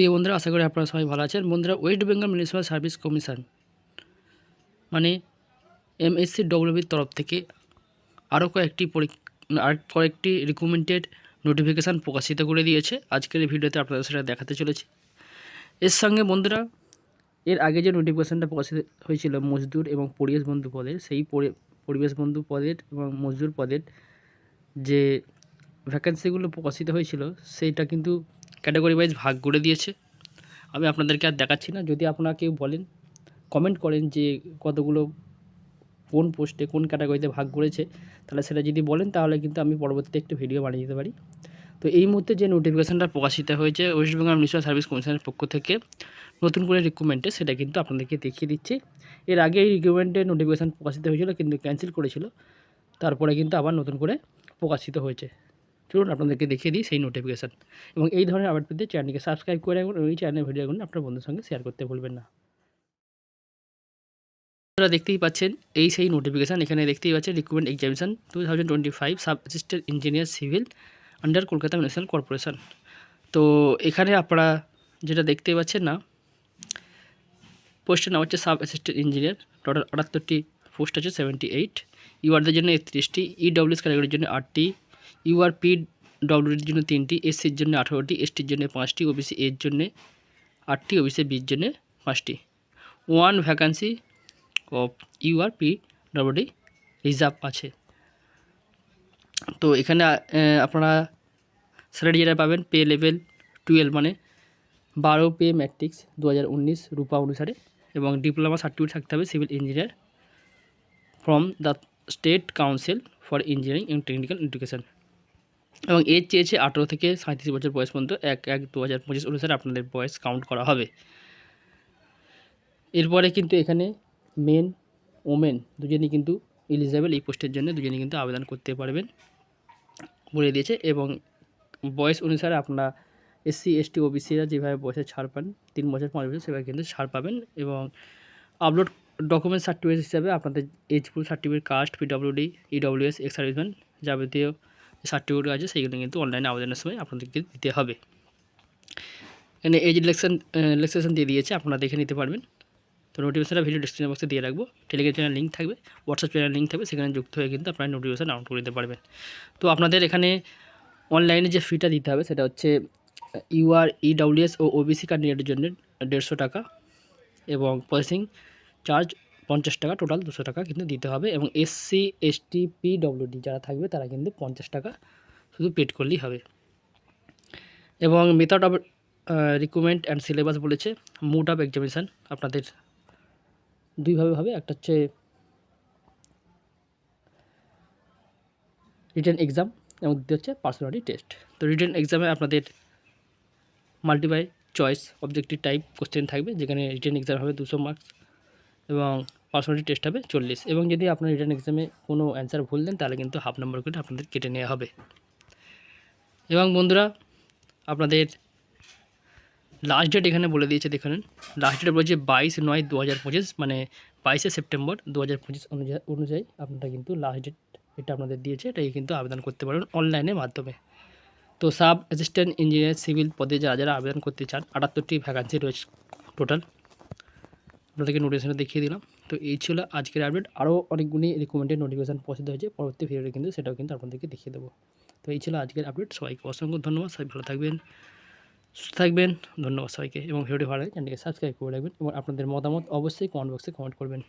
প্রিয় বন্ধুরা, আশা করি আপনারা সবাই ভালো আছেন। বন্ধুরা, West Bengal municipal service commission মানে এমএসসি ডব্লিউবির তরফ থেকে আরও কয়েকটি আর কয়েকটি রিকমেন্ডেড নোটিফিকেশান প্রকাশিত করে দিয়েছে। আজকের ভিডিওতে আপনাদের সেটা দেখাতে চলেছি। এর সঙ্গে বন্ধুরা, এর আগে যে নোটিফিকেশানটা প্রকাশিত হয়েছিল মজদুর এবং পরিবেশ বন্ধু পদের, সেই পরিবেশ বন্ধু পদের এবং মজদুর পদের যে ভ্যাকেন্সিগুলো প্রকাশিত হয়েছিল, সেইটা কিন্তু ক্যাটাগরি ওয়াইজ ভাগ করে দিয়েছে। আমি আপনাদেরকে আর দেখাচ্ছি না। যদি আপনারা কেউ বলেন কমেন্ট করেন যে কতগুলো কোন পোস্টে কোন ক্যাটাগরিতে ভাগ করেছে, তাহলে সেটা যদি বলেন, তাহলে কিন্তু আমি পরবর্তীতে একটু ভিডিও বানিয়ে দিতে পারি। তো এই মুহূর্তে যে নোটিফিকেশানটা প্রকাশিত হয়েছে ওয়েস্ট বেঙ্গল মিউনিসিপ্যাল সার্ভিস কমিশনের পক্ষ থেকে, নতুন করে রিক্রুটমেন্টে সেটা কিন্তু আপনাদেরকে দেখিয়ে দিচ্ছি। এর আগে এই রিক্রুটমেন্টের নোটিফিকেশান প্রকাশিত হয়েছিল, কিন্তু ক্যান্সেল করেছিল। তারপরে কিন্তু আবার নতুন করে প্রকাশিত হয়েছে। চলুন আপনাদেরকে দেখিয়ে দিই সেই নোটিফিকেশান এবং এই ধরনের আপডেট পেতে চ্যানেলকে সাবস্ক্রাইব করে রাখুন এই চ্যানেলের ভিডিওগুলো আপনার বন্ধুর সঙ্গে শেয়ার করতে ভুলবেন না। আপনারা দেখতেই পাচ্ছেন, এই সেই নোটিফিকেশান এখানে দেখতেই পাচ্ছেন recruitment examination two thousand twenty five sub assistant engineer civil under Kolkata municipal corporation তো এখানে আপনারা যেটা দেখতেই পাচ্ছেন না পোস্টের নাম হচ্ছে সাব অ্যাসিস্ট্যান্ট ইঞ্জিনিয়ার টোটাল আটাত্তরটি পোস্ট আছে সেভেন্টি এইট ইউআরদের জন্য একত্রিশটি ইডব্লিউএস ক্যাটাগরির জন্য আটটি ইউআরপি ডব্লিউডির জন্য তিনটি এসসির জন্য আঠারোটি এসটির জন্য পাঁচটি, ওবিসি এর জন্য আটটি, ওবিসি বির জন্য পাঁচটি। One vacancy of URP WD reserve আছে। তো এখানে আপনারা স্যালারি যেটা পাবেন, পে লেভেল টুয়েলভ মানে বারো পে ম্যাট্রিক্স দু হাজার উনিশ রূপা অনুসারে এবং ডিপ্লোমা সার্টিফিকেট থাকতে হবে civil engineer from the state council for engineering and technical education. এবং এজ চেয়েছে আঠেরো থেকে সাঁত্রিশ বছর বয়স পর্যন্ত এক এক দু হাজার পঁচিশ অনুসারে আপনাদের বয়স কাউন্ট করা হবে। এরপরে কিন্তু এখানে মেন ওমেন দুজনই কিন্তু এলিজেবল এই পোস্টের জন্য, দুজনই কিন্তু আবেদন করতে পারবেন বলে দিয়েছে এবং বয়স অনুসারে আপনারা এসসি এসটি ওবিসিরা যেভাবে বয়সে ছাড় পান, তিন বছর, পাঁচ বছর সেভাবে কিন্তু ছাড় পাবেন এবং আপলোড ডকুমেন্ট সার্টিফিকেট হিসাবে আপনাদের age proof certificate caste PWD EWS ex serviceman যাবতীয় সার্টিফিকেট আছে সেইগুলো কিন্তু অনলাইনে আবেদনের সময় আপনাদেরকে দিতে হবে। এখানে এজ রিলেকশন রিলেক্সেশন দিয়ে দিয়েছে, আপনারা দেখে নিতে পারবেন। তো নোটিফিকেশনটা ভিডিও ডিসক্রিপশন বক্সে দিয়ে রাখব। টেলিগ্রাম চ্যানেল লিঙ্ক থাকবে হোয়াটসঅ্যাপ চ্যানেল লিঙ্ক থাকবে, সেখানে যুক্ত হয়ে কিন্তু আপনারা নোটিফিকেশন ডাউনলোড করে নিতে পারবেন। তো আপনাদের এখানে অনলাইনে যে ফিটা দিতে হবে, সেটা হচ্ছে ইউআর ইডব্লিউএস ও ওবিসি ক্যান্ডিডেটের জন্য দেড়শো টাকা এবং প্রসেসিং চার্জ পঞ্চাশ টাকা টোটাল দুশো টাকা কিন্তু দিতে হবে এবং এসসি এসটি পিডব্লিউডি যারা থাকবে তারা কিন্তু পঞ্চাশ টাকা শুধু পেড করলেই হবে। এবং method of recruitment and syllabus বলেছে মোড অফ এক্সামিনেশান আপনাদের দুইভাবে হবে, একটা হচ্ছে রিটেন এক্সাম এবং দ্বিতীয় হচ্ছে পার্সোনালিটি টেস্ট তো রিটেন এক্সামে আপনাদের multiple choice objective type question থাকবে, যেখানে রিটেন এক্সাম হবে দুশো মার্কস এবং পার্সোনালিটি টেস্ট হবে চল্লিশ। এবং যদি আপনার রিটার্ন এক্সামে কোনো অ্যান্সার ভুল দেন, তাহলে কিন্তু হাফ নাম্বার করে আপনাদের কেটে নেওয়া হবে। এবং বন্ধুরা, আপনাদের লাস্ট ডেট এখানে বলে দিয়েছে, দেখুন। লাস্ট ডেট বলেছে বাইশ নয় দু হাজার পঁচিশ মানে বাইশে সেপ্টেম্বর দু হাজার পঁচিশ অনুযায়ী অনুযায়ী আপনারা কিন্তু লাস্ট ডেট এটা আপনাদের দিয়েছে, এটাই কিন্তু আবেদন করতে পারবেন অনলাইনের মাধ্যমে। তো সাব অ্যাসিস্ট্যান্ট ইঞ্জিনিয়ার সিভিল পদে যারা যারা আবেদন করতে চান, আটাত্তরটি ভ্যাকান্সি রয়েছে টোটাল আপনাদেরকে নোটিফিকেশানে দেখিয়ে দিলাম। তো এই ছিল আজকের আপডেট আরও অনেকগুলি রিকমেন্ডেড নোটিফিকেশান পছন্দ হয়েছে। পরবর্তী ভিডিওটা কিন্তু সেটাও কিন্তু আপনাদেরকে দেখিয়ে দেবো। তো এই ছিল আজকের আপডেট সবাইকে অসংখ্য ধন্যবাদ। সবাই ভালো থাকবেন, সুস্থ থাকবেন। ধন্যবাদ সবাইকে। এবং ভিডিওটি ভালো লাগে চ্যানেলকে সাবস্ক্রাইব করে রাখবেন এবং আপনাদের মতামত অবশ্যই কমেন্ট বক্সে কমেন্ট করবেন।